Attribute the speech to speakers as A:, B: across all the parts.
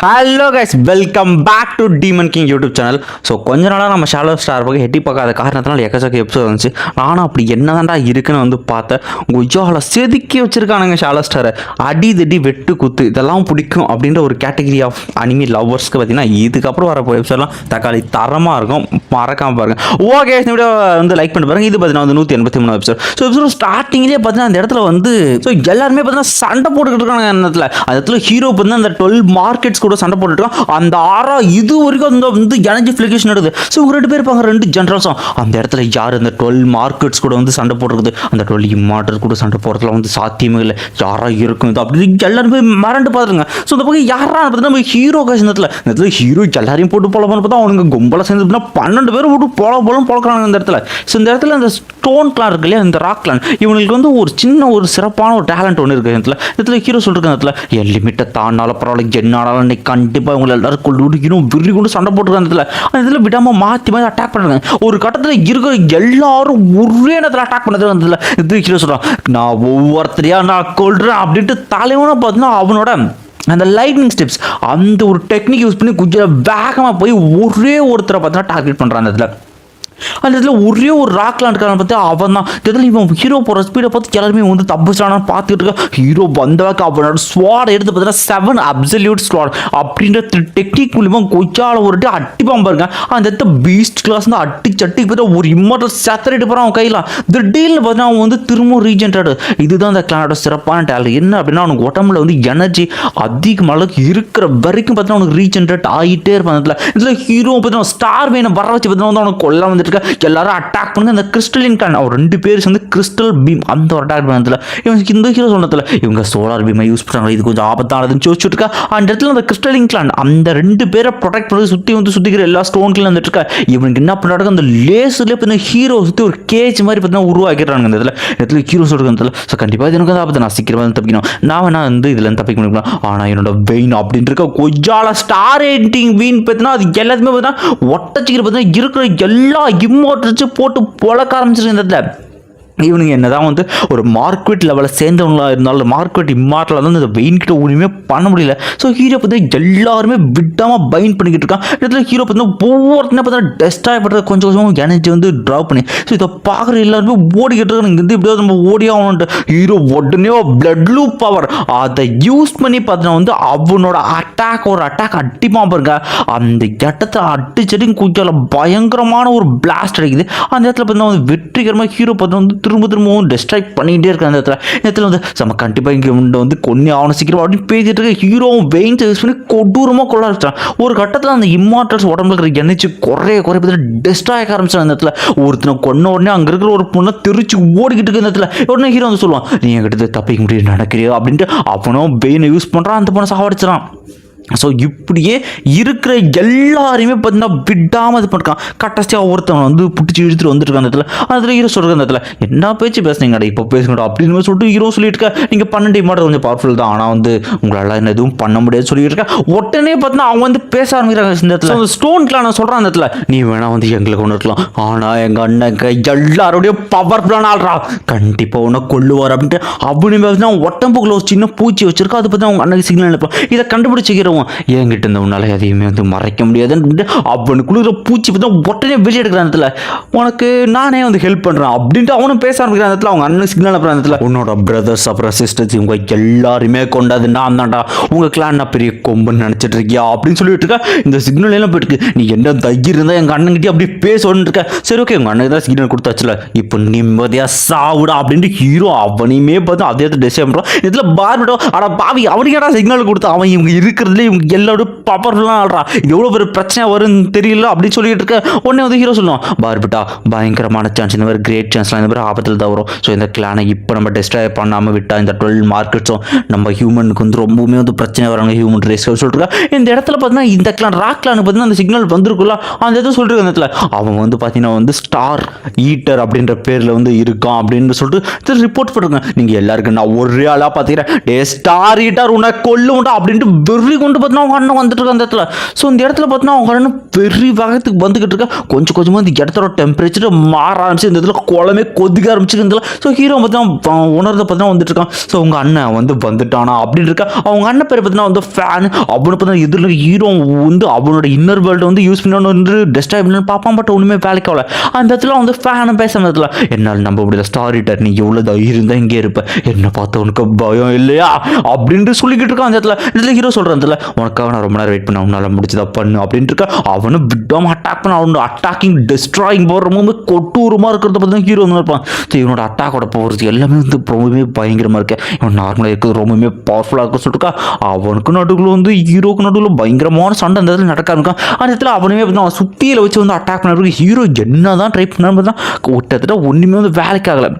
A: Hello guys welcome back to demon king YouTube channel so கொஞ்ச நாளாக நம்ம shallow star பக்கம் எட்டி பார்க்காத காரணத்தினால எக்கச்சக்க எபிசோட் வந்துச்சு. நானும் அப்படி என்னதான்டா இருக்குன்னு வந்து பார்த்தேன். கொய்யால செதுக்கி வச்சுருக்கானுங்க ஷாலோ ஸ்டாரை அடி தடி வெட்டு குத்து இதெல்லாம் பிடிக்கும் அப்படின்ற ஒரு கேட்டகரி ஆஃப் அனிமி லவ்வர்ஸ்க்கு பார்த்தீங்கன்னா இதுக்கப்புறம் வர எபிசோட்லாம் தக்காளி தரமாக இருக்கும். மறக்காம பாருங்க. ஓகே இந்த வீடியோ வந்து லைக் பண்ணி பாருங்க. இது பார்த்தீங்கன்னா வந்து நூற்றி எண்பத்தி மூணு எபிசோட் ஸோ எபிசோட் ஸ்டார்டிங்லேயே பார்த்தீங்கன்னா அந்த இடத்துல வந்து ஸோ எல்லாருமே பார்த்தீங்கன்னா சண்டை போட்டுக்கிட்டு இருக்காங்க அந்த இடத்துல. அந்த இடத்துல ஹீரோ பார்த்தீங்கன்னா அந்த டுவெல் மார்க்கெட்ஸ் கூட சண்டை போட்டுட்டு அந்த ஆறா இது வரைக்கும் அந்த வந்து எனர்ஜி ஃபிளிகேஷன் நடக்குது. ஸோ இவங்க ரெண்டு பேர் இருப்பாங்க ரெண்டு ஜென்ரல்ஸும் அந்த இடத்துல யார் அந்த டுவெல் மார்க்கெட்ஸ் கூட வந்து சண்டை போட்டுருக்குது? அந்த டுவெல் இம்மாட்டர் கூட சண்டை போடுறதுல வந்து சாத்தியமே இல்லை. யாரா இருக்கும் இது அப்படி எல்லாருமே மறந்து பார்த்துருங்க. ஸோ இந்த பக்கம் யாரா பார்த்தீங்கன்னா நம்ம ஹீரோ காசு இந்த இடத்துல இந்த இடத்துல ஹீரோ எல்லாரையும் போட்டு போல பார்த்தா அவனுங்க கும்பலாக சேர்ந்து பன்னெண்டு பேர் விட்டு போல போலும் பழக்கிறாங்க இந்த இடத்துல. ஸோ இந்த இடத்துல அந்த ஸ்டோன் கிளான் இருக்கு இல்லையா இந்த ராக் கிளான் இவங்களுக்கு வந்து ஒரு சின்ன ஒரு சிறப்பான ஒரு டேலண்ட் ஒன்று இருக்குது இதில். இடத்துல ஹீரோ சொல்லிருக்க இடத்துல என் லிமிட்டை தாண்டாலும் பரவாயில்ல என்னாலும் இன்னைக்கு கண்டிப்பாக இவங்களை எல்லாரும் கொண்டு விடுக்கணும் விரி கொண்டு சண்டை போட்டுருக்காங்க அந்த இடத்துல அந்த இதில் விடாமல் மாற்றி மாற்றி அட்டாக் பண்ணுறாங்க ஒரு கட்டத்தில் இருக்கிற எல்லாரும் ஒரே இடத்துல அட்டாக் பண்ணது அந்த இது ஹீரோ சொல்கிறான் நான் ஒவ்வொருத்தரையாக நான் கொள்றேன் அப்படின்ட்டு தலைவனை பார்த்தீங்கன்னா அவனோட அந்த லைட்னிங் ஸ்டெப்ஸ் அந்த ஒரு டெக்னிக் யூஸ் பண்ணி கொஞ்சம் வேகமாக போய் ஒரே ஒருத்தரை பார்த்தீங்கன்னா டார்கெட் பண்ணுறான் அந்த இதில். அந்த இடத்துல ஒரே ஒரு ராக்லான் இருக்கான பார்த்து அவன் தான் இதில் இவன் ஹீரோ போகிற ஸ்பீடை பார்த்து எல்லாருமே வந்து தப்பிச்சானு பார்த்துட்டு இருக்க. ஹீரோ வந்தவாக்கு அவனோட ஸ்வாட் எடுத்து பார்த்தீங்கன்னா செவன் அப்சல்யூட் ஸ்வாட் அப்படின்ற டெக்னிக் மூலிமா கொச்சால ஒரு அடி பாருங்க. அந்த இடத்த பீஸ்ட் கிளாஸ் வந்து அட்டி சட்டிக்கு பார்த்தா ஒரு இம்மோட்டல் செத்தரிட்டு போகிறான் அவன் கையில். திடீர்னு பார்த்தீங்கன்னா அவன் வந்து திரும்ப ரீஜென்டட் இதுதான் அந்த கிளானோட சிறப்பான டேலண்ட் என்ன அப்படின்னா அவனுக்கு உடம்புல வந்து எனர்ஜி அதிகமாக அளவுக்கு இருக்கிற வரைக்கும் பார்த்தீங்கன்னா அவனுக்கு ரீஜென்ரேட் ஆகிட்டே இருப்பான் அதில் இதில் ஹீரோ பார்த்தீங்கன்னா ஸ்டார் வேணும். வர வச்சு பார்த்தீங்கன்னா வந்து அவனுக்கு கொல்ல வந்து இருக்க எல்லாரும் அட்டாக் பண்ணி அந்த கிறிஸ்டலின் கான் அவர் ரெண்டு பேர் சேர்ந்து கிறிஸ்டல் பீம் அந்த ஒரு அட்டாக் பண்ணதில் இவனுக்கு இந்த ஹீரோ சொன்னதில் இவங்க சோலார் பீமை யூஸ் பண்ணுறாங்க இது கொஞ்சம் ஆபத்தானதுன்னு யோசிச்சுட்டு இருக்கா அந்த இடத்துல அந்த கிறிஸ்டலின் கிளான் அந்த ரெண்டு பேரை ப்ரொடெக்ட் பண்ணி சுற்றி வந்து சுற்றிக்கிற எல்லா ஸ்டோன் வந்துட்டு இருக்கா இவனுக்கு என்ன பண்ணுறாங்க அந்த லேஸில் பார்த்தீங்கன்னா ஹீரோ சுற்றி ஒரு கேஜ் மாதிரி பார்த்தீங்கன்னா உருவாக்கிறாங்க இந்த இதில். இடத்துல ஹீரோ சொல்கிறது ஸோ கண்டிப்பாக இது எனக்கு வந்து ஆபத்து. நான் சீக்கிரமாக வந்து தப்பிக்கணும். நான் வேணா வந்து இதில் இருந்து தப்பிக்க முடியும்? ஆனால் என்னோட வெயின் அப்படின்னு இருக்க கொஜால ஸ்டார் ரேட்டிங் வீன் பார்த்தீங்கன்னா அது எல்லாத்துமே பார்த்தீங்கன்னா ஒட்டச்சிக்கிற பார்த்தீங்கன்னா இருக்கிற எல்லா இம்மோட்டர்ஸும் போட்டு பொழக்க ஆரம்பிச்சிருக்கு இந்த இடத்துல. இவனுங்க என்னதான் வந்து ஒரு மார்க்கெட் லெவலில் சேர்ந்தவங்களா இருந்தாலும் மார்க்கெட் இம்மாட்டில் வந்து இந்த வெயின்கிட்ட ஒன்றுமே பண்ண முடியல. ஸோ ஹீரோ பார்த்தா எல்லாருமே விடாமல் பைன் பண்ணிக்கிட்டு இருக்கான். இடத்துல ஹீரோ பார்த்தீங்கன்னா ஒவ்வொருத்தனே பார்த்தா டெஸ்டாக பண்ணுறது கொஞ்சம் கொஞ்சமாக எனர்ஜி வந்து ட்ராப் பண்ணி. ஸோ இதை பார்க்குற எல்லாருமே ஓடிக்கிட்டு இருக்காங்க. இங்கேருந்து எப்படியாவது நம்ம ஓடி ஹீரோ உடனே பிளட் லூ பவர் அதை யூஸ் பண்ணி பார்த்தீங்கன்னா வந்து அவனோட அட்டாக் ஒரு அட்டாக் அடிப்பான் பாருங்க. அந்த இடத்த அடிச்சடி குஞ்சால பயங்கரமான ஒரு பிளாஸ்ட் அடிக்குது. அந்த இடத்துல பார்த்தீங்கன்னா வந்து வெற்றிகரமாக ஹீரோ பார்த்தீங்கன்னா வந்து திரும்ப திரும்பவும் டிஸ்ட்ராக்ட் பண்ணிகிட்டே இருக்க அந்த இடத்துல. இந்த இடத்துல வந்து நம்ம கண்டிப்பாக இங்கே வந்து கொன்னே ஆகணும் சீக்கிரம் அப்படின்னு பேசிட்டு இருக்க ஹீரோவும் வெயின்ஸ் யூஸ் பண்ணி கொடூரமாக கொள்ள ஆரம்பிச்சான் ஒரு கட்டத்தில் அந்த இம்மார்டல்ஸ் உடம்புல இருக்கிற எண்ணெய்ச்சி குறைய குறைய பார்த்தீங்கன்னா ஆக ஆரம்பிச்சான் அந்த இடத்துல. ஒருத்தனை கொன்ன உடனே அங்கே இருக்கிற ஒரு பொண்ணை தெரிச்சு ஓடிக்கிட்டு இருக்க இந்த இடத்துல. உடனே ஹீரோ வந்து சொல்லுவான் நீ என்கிட்ட தப்பிக்க முடியும் நடக்கிறியோ? அப்படின்ட்டு அவனும் வெயினை யூஸ் பண்ணுறான் அந்த பொண்ணை சாவடிச்சிடான் ஸோ இப்படியே இருக்கிற எல்லாரையுமே பார்த்தீங்கன்னா விடாமல் இது பண்ணிருக்கான். கட்டஸ்டியாக ஒருத்தவன் வந்து பிடிச்சி இழுத்துட்டு வந்துருக்கான் அந்த இடத்துல. அதில் ஹீரோ சொல்கிற அந்த இடத்துல என்ன பேச்சு பேசுனீங்கடா? இப்போ பேசுங்கடா அப்படின்னு சொல்லிட்டு ஹீரோ சொல்லிட்டு இருக்க. நீங்கள் பன்னெண்டு மாடல் கொஞ்சம் பவர்ஃபுல் தான். ஆனால் வந்து உங்களால் என்ன எதுவும் பண்ண முடியாது சொல்லிட்டு இருக்க. உடனே பார்த்தீங்கன்னா அவங்க வந்து பேச ஆரம்பிக்கிறாங்க இந்த இடத்துல. ஸ்டோன் நான் சொல்கிறேன் அந்த இடத்துல நீ வேணா வந்து எங்களுக்கு ஒன்று இருக்கலாம் ஆனால் எங்கள் அண்ணங்க எல்லாருடைய பவர்ஃபுல்லான ஆள்றா கண்டிப்பாக உன்னை கொள்ளுவார் அப்படின்ட்டு அப்படின்னு பார்த்தீங்கன்னா உடம்புக்குள்ள ஒரு சின்ன பூச்சி வச்சிருக்கா. அது பார்த்தீங்கன்னா அவங்க அண்ணனுக்கு சிக்னல் அனுப்பலாம். இதை கண்டுபிடிச்சிக்கிறவன் என்கிட்ட இருந்த உன்னால எதையுமே வந்து மறைக்க முடியாதுன்னு அவனுக்குள்ள பூச்சி பற்றி உடனே வெளியே எடுக்கிற இடத்துல உனக்கு நானே வந்து ஹெல்ப் பண்ணுறேன் அப்படின்ட்டு அவனும் பேச ஆரம்பிக்கிற இடத்துல அவங்க அண்ணன் சிக்னல் அனுப்புற இடத்துல உன்னோட பிரதர்ஸ் அப்புறம் சிஸ்டர்ஸ் இவங்க எல்லாருமே கொண்டாது நான் தான்டா உங்கள் கிளான் நான் பெரிய கொம்புன்னு நினச்சிட்டு இருக்கியா? அப்படின்னு சொல்லிட்டு இருக்க இந்த சிக்னல் எல்லாம் போயிட்டு நீ என்ன தைரியம் இருந்தால் எங்கள் அண்ணன்கிட்டயே அப்படி பேசணும்னு இருக்க. சரி ஓகே உங்கள் அண்ணன் தான் சிக்னல் கொடுத்தாச்சுல இப்போ நிம்மதியாக சாவுடா அப்படின்ட்டு ஹீரோ அவனையுமே பார்த்து அதே டிசைன் பண்ணுறான் இதில் பார்பிட்டோ ஆனால் பாவி அவனுக்கேடா சிக்னல் கொடுத்தா? அவன் இவங்க இருக்கிறதுல இவங்க எல்லாரும் பவர்லாம் ஆடுறா. எவ்வளோ பெரிய பிரச்சனை வரும்னு தெரியல அப்படின்னு சொல்லிட்டு இருக்க. உடனே வந்து ஹீரோ சொல்லுவான் பார்பிட்டா பயங்கரமான சான்ஸ் இந்த மாதிரி கிரேட் சான்ஸ்லாம் இந்த மாதிரி ஆபத்தில் தான் வரும். ஸோ இந்த கிளானை இப்போ நம்ம டிஸ்ட்ராய் பண்ணாமல் விட்டால் இந்த டுவெல் மார்க்கெட்ஸும் நம்ம ஹியூமனுக்கு வந்து ரொம்பவுமே வந்து பிரச்சனை வராங்க. ஹியூமன் ரேஸ் சொல்லிட்டு இந்த இடத்துல பார்த்தீங்கன்னா இந்த கிளான் ராக் கிளானுக்கு பார்த்தீங்கன்னா அந்த சிக்னல் வந்திருக்குல்ல. அந்த இடத்துல சொல்லிட்டு அந்த இடத்துல. அவன் வந்து பார்த்தீங்கன்னா வந்து ஸ்டார் ஈட்டர் அப்படின்ற பேரில் வந்து இருக்கான் அப்படின்னு சொல்லிட்டு ரிப்போர்ட் பண்ணுறாங்க நீங்கள் எல்லாருக்கும் நான் ஒரே ஆளாக பார்த்தீங்கன்னா டே ஸ்டார் ஈட்டர் உன்னை கொல்லுண்டா அப்படின்ட்டு வெறி கொண்டு கொண்டு பார்த்தீங்கன்னா அவங்க அண்ணன் வந்துட்டு இருக்க அந்த இடத்துல. ஸோ இந்த இடத்துல பார்த்தோன்னா அவங்க அண்ணன் பெரிய வேகத்துக்கு வந்துக்கிட்டு இருக்கா. கொஞ்சம் கொஞ்சமாக இந்த இடத்தோட டெம்பரேச்சர் மாற ஆரம்பிச்சு இந்த இடத்துல குளமே கொதிக்க ஆரம்பிச்சு இந்த ஸோ ஹீரோ பார்த்தீங்கன்னா உணர்ந்து பார்த்தீங்கன்னா வந்துட்டு இருக்கான். ஸோ உங்கள் அண்ணன் வந்து வந்துட்டானா அப்படின்னு இருக்கா. அவங்க அண்ணன் பேர் பார்த்தீங்கன்னா வந்து ஃபேன் அவனை பார்த்தீங்கன்னா எதிரில் ஹீரோ வந்து அவனோட இன்னர் வேர்ல்டு வந்து யூஸ் பண்ணணும் வந்து டெஸ்டாய் பண்ணு பார்ப்பான் பட் ஒன்றுமே வேலைக்கு ஆகல. அந்த இடத்துல வந்து ஃபேனும் பேச இடத்துல என்னால் நம்ப முடியல ஸ்டாரி டர் நீ எவ்வளோ தைரியம் தான் இங்கே இருப்ப. என்ன பார்த்த உனக்கு பயம் இல்லையா? அப்படின்ட்டு சொல்லிக்கிட்டு இருக்கான் அந்த இடத்துல. இதில் ஹீரோ சொல்கிற இடத்துல உனக்காக நான் ரொம்ப நேரம் வெயிட் பண்ண அவனால் முடிச்சதா பண்ணு அப்படின்ட்டு இருக்கா. அவனும் விடாம அட்டாக் பண்ண அவனோட அட்டாக்கிங் டிஸ்ட்ராயிங் போகிற ரொம்ப கொட்டூரமாக இருக்கிறத பற்றி தான் ஹீரோ வந்து இருப்பான். ஸோ இவனோட அட்டாக்கோட போகிறது எல்லாமே வந்து ரொம்பவுமே பயங்கரமாக இருக்கு. இவன் நார்மலாக இருக்கிறது ரொம்பவுமே பவர்ஃபுல்லாக இருக்க. சொல்லிட்டுருக்கா அவனுக்கு நடுவில் வந்து ஹீரோக்கு நடுவில் பயங்கரமான சண்டை அந்த இடத்துல நடக்க ஆரம்பிக்கும் அந்த இடத்துல அவனுமே அவன் சுத்தியில் வச்சு வந்து அட்டாக் பண்ணுறதுக்கு ஹீரோ என்ன தான் ட்ரை பண்ணான்னு தான் கிட்டத்தட்ட ஒன்றுமே வந்து வேலைக்கு ஆகலை.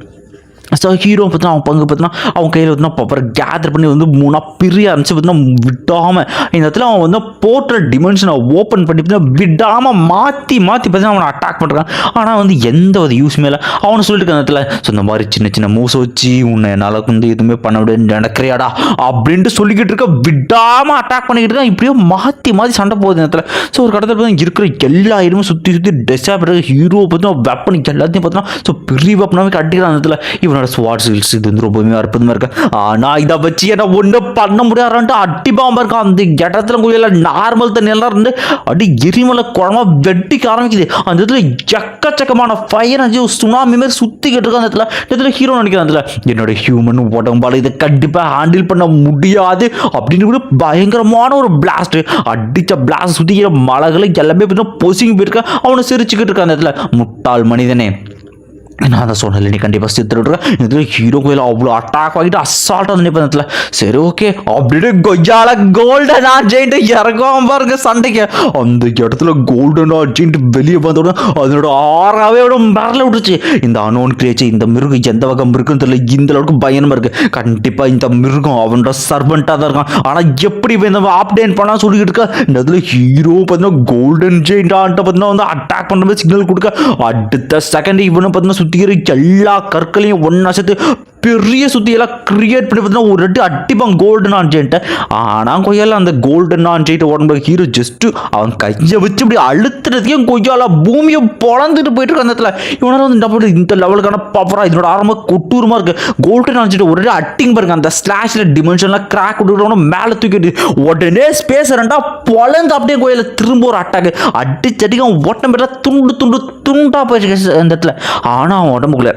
A: ஸோ ஹீரோ பார்த்தீங்கன்னா அவன் பங்கு பார்த்தினா அவன் கையில் பார்த்தீங்கன்னா அப்புறம் கேதர் பண்ணி வந்து மூணாக பிரிய ஆரம்பிச்சு பார்த்தினா விடாமல் இந்த இடத்துல அவன் வந்து போர்ட்டல் டிமென்ஷனை ஓப்பன் பண்ணி பார்த்தினா விடாமல் மாற்றி மாற்றி பார்த்தீங்கன்னா அவனை அட்டாக் பண்ணுறான் ஆனால் வந்து எந்த ஒரு யூஸுமே இல்லை. அவனை சொல்லிட்டு அந்த இடத்துல ஸோ இந்த மாதிரி சின்ன சின்ன மூசை வச்சு உன்னை என்னால் வந்து எதுவுமே பண்ண முடியாது நடக்கிறியாடா? அப்படின்ட்டு சொல்லிக்கிட்டு இருக்க விடாமல் அட்டாக் பண்ணிக்கிட்டு இருக்கான். இப்படியோ மாற்றி மாற்றி சண்டை போகுது இந்த இடத்துல. ஸோ ஒரு கடத்தில் பார்த்தீங்கன்னா இருக்கிற எல்லா இடமும் சுற்றி சுற்றி டெஸ்டாக ஹீரோ பார்த்தீங்கன்னா வெப்பன் எல்லாத்தையும் பார்த்தீங்கன்னா ஸோ பெரிய வெப்பனாவே கட்டிக்கிறான் அந்த இடத்துல. இவனோட ஸ்வாட் ஸ்கில்ஸ் இது வந்து ரொம்பவுமே அற்புதமாக இருக்கு. ஆனால் இதை வச்சு என்ன ஒன்றும் பண்ண முடியாதுன்ட்டு அடி பாம்பா இருக்கான் அந்த இடத்துல குழியில் நார்மல் தண்ணியெல்லாம் இருந்து அடி எரிமலை குழம்பா வெட்டிக்க ஆரம்பிக்குது. அந்த இடத்துல எக்கச்சக்கமான ஃபயர் அஞ்சு சுனாமி மாதிரி சுற்றிக்கிட்டு இருக்கு அந்த இடத்துல. இந்த இடத்துல ஹீரோ நினைக்கிறேன் அந்த இடத்துல. என்னோட ஹியூமன் உடம்பால் இதை கண்டிப்பாக ஹேண்டில் பண்ண முடியாது அப்படின்னு கூட பயங்கரமான ஒரு பிளாஸ்ட் அடிச்ச பிளாஸ்ட் சுற்றிக்கிற மலைகளை எல்லாமே பார்த்தீங்கன்னா பொசிங்க போயிருக்கேன் அவனை சிரிச்சுக்கிட்டு இருக்கான் அந்த இடத்துல. முட்டாள் மனிதனே. நான் தான் சொன்னல நீ கண்டிப்பாக சித்து இதில் ஹீரோ கோயில் அவ்வளோ அட்டாக் ஆகிட்டு அசால்ட்டாக வந்து நினைப்பேன் சரி ஓகே அப்படியே கொய்யால கோல்டன் ஆர்ஜென்ட் இறங்காம பாருங்க சண்டைக்கு. அந்த இடத்துல கோல்டன் ஆர்ஜென்ட் வெளியே வந்தோட அதனோட ஆறாவே விட மரல விட்டுச்சு இந்த அனோன் கிரியேச்சு இந்த மிருகம் எந்த வகை மிருகம் தெரியல. இந்த அளவுக்கு பயணமாக இருக்கு. கண்டிப்பாக இந்த மிருகம் அவனோட சர்வெண்ட்டாக தான் இருக்கான். ஆனால் எப்படி இப்ப இந்த அப்டேட் பண்ணால் சொல்லிக்கிட்டு இருக்கா? இந்த இதில் ஹீரோ பார்த்தீங்கன்னா கோல்டன் ஜெயின்டான்ட்டு பார்த்தீங்கன்னா வந்து அட்டாக் பண்ணுற மாதிரி சிக்னல் கொடுக்க. அடுத்த செகண்ட் இவனை பார்த்தீங்கன்னா சுற்றிக்கிற எல்லா கற்களையும் ஒன்றா சேர்த்து பெரிய சுத்தியெல்லாம் கிரியேட் பண்ணி பார்த்தீங்கன்னா ஒரு ரெட்டு கோல்டு கோல்டன் ஆன்ஜென்ட்டை ஆனால் கொய்யால அந்த கோல்டன் ஆன்ஜென்ட் உடம்புல ஹீரோ ஜஸ்ட்டு அவன் கையை வச்சு இப்படி அழுத்துறதுக்கே கொய்யால பூமியை பொழந்துட்டு போயிட்டு இருக்க அந்த இடத்துல. இவனால வந்து என்ன இந்த லெவலுக்கான பவராக இதனோட ஆரம்ப கொட்டூரமாக இருக்குது கோல்டன் ஆன்ஜென்ட் ஒரே அட்டிங் பாருங்க அந்த ஸ்லாஷில் டிமென்ஷன்லாம் கிராக் விட்டுக்கிறவன மேலே தூக்கிட்டு உடனே ஸ்பேஸ் ரெண்டா பொழந்து அப்படியே கோயில திரும்ப ஒரு அட்டாக்கு அடிச்சடிக்கு அவன் ஓட்டம் பெற்றா துண்டு துண்டு துண்டா போயிருக்கு அந்த இடத்துல. ஆனால் அவன் உடம்புக்குள்ள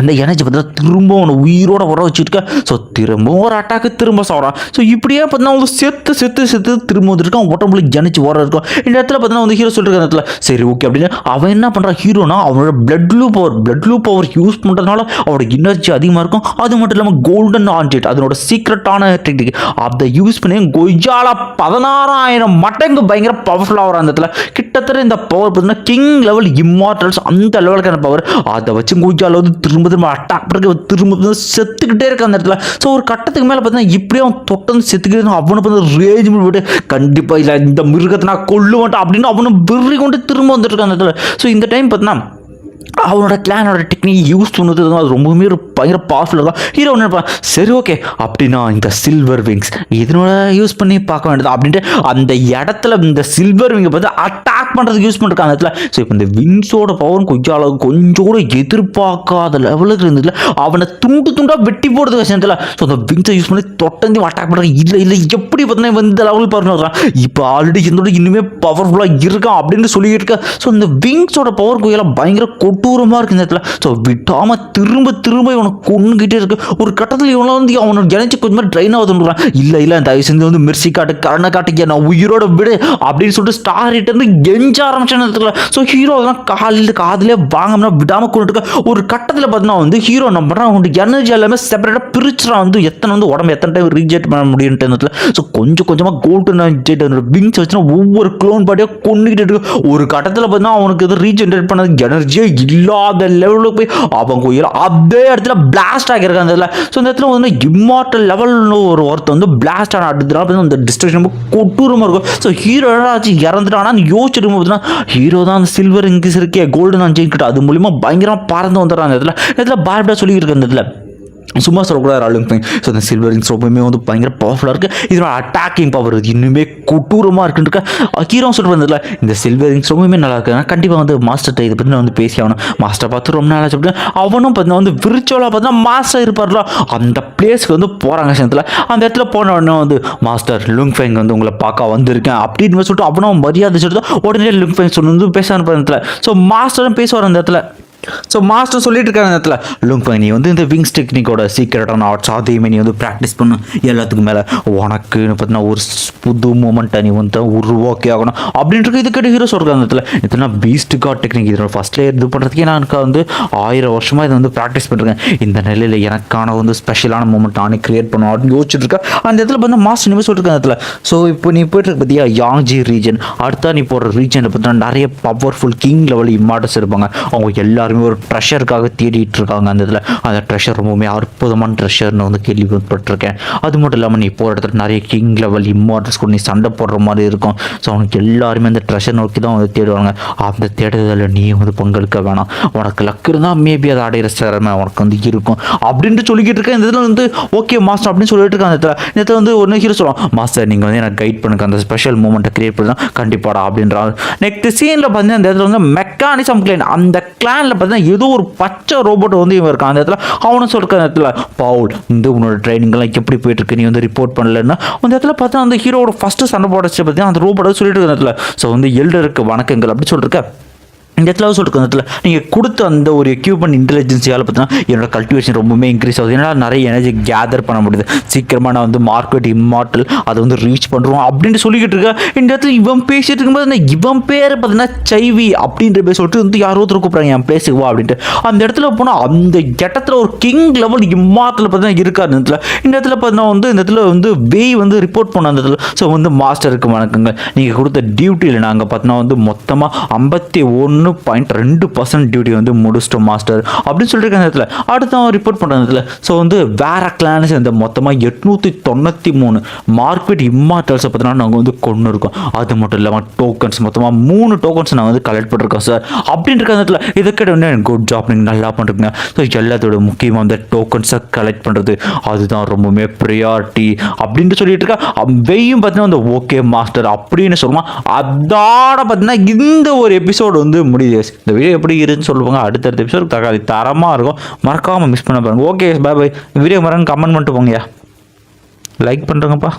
A: அந்த எனர்ஜி பார்த்தீங்கன்னா திரும்ப அவனை உயிரோட வர வச்சுருக்க ஸோ திரும்ப ஒரு அட்டாக்கு திரும்ப சாப்பிட்றான் ஸோ இப்படியே பார்த்தீங்கன்னா வந்து செத்து செத்து செத்து திரும்ப வந்துருக்கான் உடம்புல எனர்ஜி வர இருக்கும் இந்த இடத்துல பார்த்தீங்கன்னா வந்து ஹீரோ சொல்லிருக்க இடத்துல. சரி ஓகே அப்படின்னு அவன் என்ன பண்ணுறான் ஹீரோனா அவனோட பிளட் லூ பவர் பிளட் லூ பவர் யூஸ் பண்ணுறதுனால அவனோட எனர்ஜி அதிகமாக இருக்கும். அது மட்டும் இல்லாமல் கோல்டன் ஆன்ஜெட் அதனோட சீக்ரெட்டான டெக்னிக் அதை யூஸ் பண்ணி கொய்யால பதினாறாயிரம் மடங்கு பயங்கர பவர்ஃபுல்லாக வர அந்த இடத்துல. கிட்டத்தட்ட இந்த பவர் பார்த்தீங்கன்னா கிங் லெவல் இம்மார்டல்ஸ் அந்த லெவலுக்கான பவர் அதை வச்சு கொய்யால வந்து திரும்ப திரும்ப அட்டாக் பண்ணி திரும்ப திரும்ப செத்துக்கிட்டே இருக்க அந்த இடத்துல. ஸோ ஒரு கட்டத்துக்கு மேலே பார்த்தீங்கன்னா இப்படியே அவன் தொட்டந்து செத்துக்கிட்டு அவனை வந்து ரேஜ் போட்டு கண்டிப்பாக இல்லை இந்த மிருகத்தை நான் கொல்ல மாட்டேன் அப்படின்னு அவனை விரி கொண்டு திரும்ப வந்துட்டு இருக்கான் அந்த இடத்துல. ஸோ இந்த டைம் பார்த்தீங்கன்னா அவனோட கிளானோட டெக்னிக் யூஸ் பண்ணுறது அது ரொம்பவுமே ஒரு பயங்கர பவர்ஃபுல்லாக இருக்கும் ஹீரோ என்ன நினைப்பான்? சரி ஓகே அப்படின்னா இந்த சில்வர் விங்ஸ் இதனோட யூஸ் பண்ணி பார்க்க வேண்டியது? அப்படின்ட்டு அந்த இடத்துல இந்த சில்வர் விங்கை பார்த்து அட்டாக் பண்ணுறதுக்கு யூஸ் பண்ணிருக்காங்க அந்த இடத்துல. ஸோ இப்போ இந்த விங்ஸோட பவர் கொஞ்சம் அளவு கொஞ்சம் கூட எதிர்பார்க்காத லெவலுக்கு இருந்ததுல அவனை துண்டு துண்டாக வெட்டி போடுறது விஷயத்தில் ஸோ அந்த விங்ஸை யூஸ் பண்ணி தொட்டந்து அட்டாக் பண்ணுறாங்க இல்லை இல்லை எப்படி பார்த்தீங்கன்னா இந்த லெவல் பாருங்க இப்போ ஆல்ரெடி இதோட இன்னுமே பவர்ஃபுல்லாக இருக்கான் அப்படின்னு சொல்லிட்டு இருக்க. ஸோ இந்த விங்ஸோட பவர் கோயிலாம் பயங்கர கொடூரமாக இருக்குது இந்த இடத்துல. ஸோ விடாமல் திரும்ப திரும்ப இவனை கொண்டுகிட்டே இருக்கு. ஒரு கட்டத்தில் இவனை வந்து அவனோட ஜனிச்சு கொஞ்சம் மாதிரி ட்ரெயின் ஆகுதுன்றான் இல்லை இல்லை தயவு செஞ்சு வந்து மிர்சி காட்டு கரண காட்டுக்கு நான் உயிரோட விடு அப்படின்னு சொல்லிட்டு ஸ்டார் ஹிட் வந்து கெஞ்ச ஆரம்பிச்சேன் இடத்துல. ஸோ ஹீரோ அதெல்லாம் காலையில் காதிலே வாங்கம்னா விடாமல் கொண்டு இருக்க. ஒரு கட்டத்தில் பார்த்தீங்கன்னா வந்து ஹீரோ என்ன பண்ணுறான் அவனுக்கு எனர்ஜி எல்லாமே செப்பரேட்டாக பிரிச்சுறான். வந்து எத்தனை வந்து உடம்பு எத்தனை டைம் ரீஜெக்ட் பண்ண முடியும்ட்டு இந்த இடத்துல. ஸோ கொஞ்சம் கொஞ்சமாக கோல்டன் ஜெட் விங்ஸ் வச்சுன்னா ஒவ்வொரு க்ளோன் பாட்டியாக கொண்டுகிட்டு இருக்கு. ஒரு கட்டத்தில் பார்த்தீங்கன்னா அவனுக்கு இது ரீஜென்ரேட் பண்ணது எனர்ஜியே இல்லாத லெவலுக்கு போய் அவங்க உயிர் அதே இடத்துல பிளாஸ்ட் ஆகியிருக்காங்க அந்த இடத்துல ஸோ இந்த இடத்துல வந்து இம்மார்டல் லெவல்னு ஒரு ஒருத்தர் வந்து பிளாஸ்ட் ஆன அடுத்ததுனால வந்து அந்த டிஸ்ட்ரக்ஷன் ரொம்ப கொட்டூரமாக இருக்கும். ஸோ ஹீரோ ஆச்சு இறந்துட்டானா யோசிச்சுட்டு பார்த்தீங்கன்னா ஹீரோ தான் அந்த சில்வர் இங்கிஸ் இருக்கே கோல்டன் நான் கிட்ட. அது மூலியமாக பயங்கரமாக பறந்து வந்துடுறான் அந்த இடத்துல இடத்துல பார்படா சொல்லியிருக்க அந்த இடத்துல சும்மா சொல்லக்கூடாது லுங் ஸோ இந்த சில்வர் ரிங்ஸ் ரொம்பவுமே வந்து பயங்கர பவர்ஃபுல்லாக இருக்குது இதோட அட்டாக்கிங் பவர் இது இன்னுமே கொட்டூரமாக இருக்குன்னு ஹீரோ சொல்லிட்டு வந்ததில்ல இந்த சில்வர் ரிங்ஸ் ரொம்பவுமே நல்லா இருக்குது ஆனால் கண்டிப்பாக வந்து மாஸ்டர்கிட்ட இதை பற்றி நான் வந்து பேசி ஆகணும். மாஸ்டர் பார்த்து ரொம்ப நாளாக சொல்லிட்டு அவனும் பார்த்தீங்கன்னா வந்து விரிச்சுவலாக பார்த்தீங்கன்னா மாஸ்டர் இருப்பார்ல. அந்த பிளேஸ்க்கு வந்து போகிறாங்க சேர்த்துல அந்த இடத்துல போன உடனே வந்து மாஸ்டர் லுங் ஃபேங் வந்து உங்களை பார்க்க வந்திருக்கேன். அப்படின்னு சொல்லிட்டு அவனும் மரியாதை சொல்லிட்டு உடனே லுங் ஃபேங் சொல்லி வந்து பேச அந்த இடத்துல. ஸோ மாஸ்டரும் பேசுவார் அந்த இடத்துல. ஸோ மாஸ்டர் சொல்லிட்டு இருக்காங்க இடத்துல. லுங்ஃபை நீ வந்து இந்த விங்ஸ் டெக்னிக்கோட சீக்கிரட்டான ஆர்ட்ஸ் அதையுமே நீ வந்து ப்ராக்டிஸ் பண்ணு. எல்லாத்துக்கும் மேலே உனக்குன்னு பார்த்தீங்கன்னா ஒரு புது மூமெண்ட்டை நீ வந்து உருவாக்கி ஆகணும். அப்படின்ட்டு இதுக்கிட்ட ஹீரோ சொல்கிறாங்க இடத்துல. எத்தனை பீஸ்ட் காட் டெக்னிக் இதோட ஃபஸ்ட்லேயே இது பண்ணுறதுக்கே நான் எனக்கு வந்து ஆயிரம் வருஷமாக இதை வந்து ப்ராக்டிஸ் பண்ணுறேன் இந்த நிலையில் எனக்கான வந்து ஸ்பெஷலான மூமெண்ட் நானே கிரியேட் பண்ணும் அப்படின்னு யோசிச்சுட்டு இருக்கேன் அந்த இடத்துல வந்து மாஸ்டர் நிமிஷம் சொல்லிருக்கேன் இடத்துல. ஸோ இப்போ நீ போயிட்டு இருக்க பார்த்தியா யாங்ஜி ரீஜன் அடுத்தா நீ போகிற ரீஜனை பார்த்தீங்கன்னா நிறைய பவர்ஃபுல் கிங் லெவல் இம்மார்டர்ஸ் இருப்பாங்க. அவங்க எல்லாரும் ஒரு ட்ரெஷருக்காக தேடிட்டு இருக்காங்க அந்த இதில். அந்த ட்ரெஷர் ரொம்பவுமே அற்புதமான ட்ரெஷர்னு வந்து கேள்விப்பட்டிருக்கேன். அது மட்டும் இல்லாமல் நீ போகிற இடத்துல நிறைய கிங் லெவல் இம்மார்டல்ஸ் கூட நீ சண்டை போடுற மாதிரி இருக்கும். ஸோ அவனுக்கு எல்லாருமே அந்த ட்ரெஷர் நோக்கி தான் வந்து தேடுவாங்க. அந்த தேடுதலில் நீ வந்து பங்கெடுக்க வேணாம். உனக்கு லக் இருந்தால் மேபி அதை அடையிற சிறமை உனக்கு வந்து இருக்கும். அப்படின்ட்டு சொல்லிக்கிட்டு இருக்கேன் இந்த இதில் வந்து ஓகே மாஸ்டர் அப்படின்னு சொல்லிட்டு இருக்கேன் அந்த இடத்துல இந்த இடத்துல வந்து ஒன்று ஹீரோ சொல்லலாம் மாஸ்டர் நீங்கள் வந்து எனக்கு கைட் பண்ணுங்க. அந்த ஸ்பெஷல் மூமெண்ட்டை கிரியேட் பண்ணா கண்டிப்பாடா அப்படின்றாங்க நெக்ஸ்ட் சீனில் பார்த்தீங்கன்னா அந்த இடத்துல வந்து மெக்கானிசம் கிளைன் அந்த கிளானில் பார்த்தீங்கன்னா ஏதோ ஒரு பச்சை ரோபோட் வந்து இவன் இருக்கான் அந்த இடத்துல அவனும் சொல்கிற இடத்துல பவுல் இந்த உன்னோட ட்ரைனிங்லாம் எப்படி போயிட்டுருக்கு? நீ வந்து ரிப்போர்ட் பண்ணலன்னா? அந்த இடத்துல பார்த்தா அந்த ஹீரோட ஃபஸ்ட்டு சண்டை போடச்சு பார்த்தீங்கன்னா அந்த ரோபோட்டை சொல்லிட்டு இருக்க இடத்துல. ஸோ வந்து எல்டருக்கு வணக்கங்கள் அப்படி சொல்லிருக்க. இந்த இடத்துல சொல்லிட்டு இடத்துல நீங்கள் கொடுத்த அந்த ஒரு எக்யூப்மெண்ட் இன்டெலிஜென்ஸியால் பார்த்தீங்கன்னா என்னோட கல்டிவேஷன் ரொம்பவுமே இன்க்ரீஸ் ஆகுது. ஏன்னா நிறைய எனர்ஜி கேதர் பண்ண முடியுது. சீக்கிரமாக நான் வந்து மார்க்கெட் இம்மார்ட்டல் அதை வந்து ரீச் பண்ணுறோம் அப்படின்ட்டு சொல்லிக்கிட்டு இருக்கேன் இந்த இடத்துல இவன் பேசிட்டு இருக்கும்போது அந்த இவன் பேர் பார்த்தீங்கன்னா சைவி அப்படின்ற பேர் சொல்லிட்டு வந்து யாரோ ஒருத்தர் கூப்பிட்றாங்க என் பிளேஸுக்கு வா அப்படின்ட்டு. அந்த இடத்துல போனால் அந்த இடத்துல ஒரு கிங் லெவல் இம்மார்டல் பார்த்தீங்கன்னா இருக்கார் இந்த இடத்துல. இந்த இடத்துல பார்த்தீங்கன்னா வந்து இந்த இடத்துல வந்து வேய் வந்து ரிப்போர்ட் பண்ண அந்த இடத்துல. ஸோ வந்து மாஸ்டருக்கு வணக்கங்க நீங்கள் கொடுத்த டியூட்டியில் நாங்கள் பார்த்தீங்கன்னா வந்து மொத்தமாக ஐம்பத்தி ஒன்று பாயிண்ட் ரெண்டு பர்சன்ட் டியூட்டி வந்து முடிச்சிட்டோம் மாஸ்டர் அப்படின்னு சொல்லிட்டு அந்த இடத்துல அடுத்து அவன் ரிப்போர்ட் பண்ணுற இடத்துல ஸோ வந்து வேற கிளான் சேர்ந்த மொத்தமாக எட்நூற்றி தொண்ணூற்றி மூணு மார்க்கெட் இம்மார்டல்ஸை பார்த்தீங்கன்னா நாங்கள் வந்து கொண்டு இருக்கோம் அது மட்டும் இல்லாமல் டோக்கன்ஸ் மொத்தமாக மூணு டோக்கன்ஸ் நாங்கள் வந்து கலெக்ட் பண்ணிருக்கோம் சார் அப்படின்னு இருக்க அந்த இடத்துல இதை குட் ஜாப் நீங்கள் நல்லா பண்ணுறீங்க ஸோ எல்லாத்தோட முக்கியமாக அந்த டோக்கன்ஸை கலெக்ட் பண்ணுறது அதுதான் ரொம்பவுமே ப்ரியாரிட்டி அப்படின்ட்டு சொல்லிட்டு இருக்கா. வெயும் பார்த்தீங்கன்னா அந்த ஓகே மாஸ்டர் அப்படின்னு சொல்லுவான் அதோட பார்த்தீங்கன்னா இந்த ஒரு எபிசோடு வந்து முடியுது. இந்த வீடியோ எப்படி இருக்குன்னு சொல்லுவாங்க. அடுத்தடுத்த எபிசோட் தக்காளி தரமாக இருக்கும். மறக்காமல் மிஸ் பண்ண பாருங்கள் ஓகே பாய் பாய் வீடியோ மறந்து கமெண்ட் பண்ணிட்டு போங்கயா லைக் பண்ணுறோங்கப்பா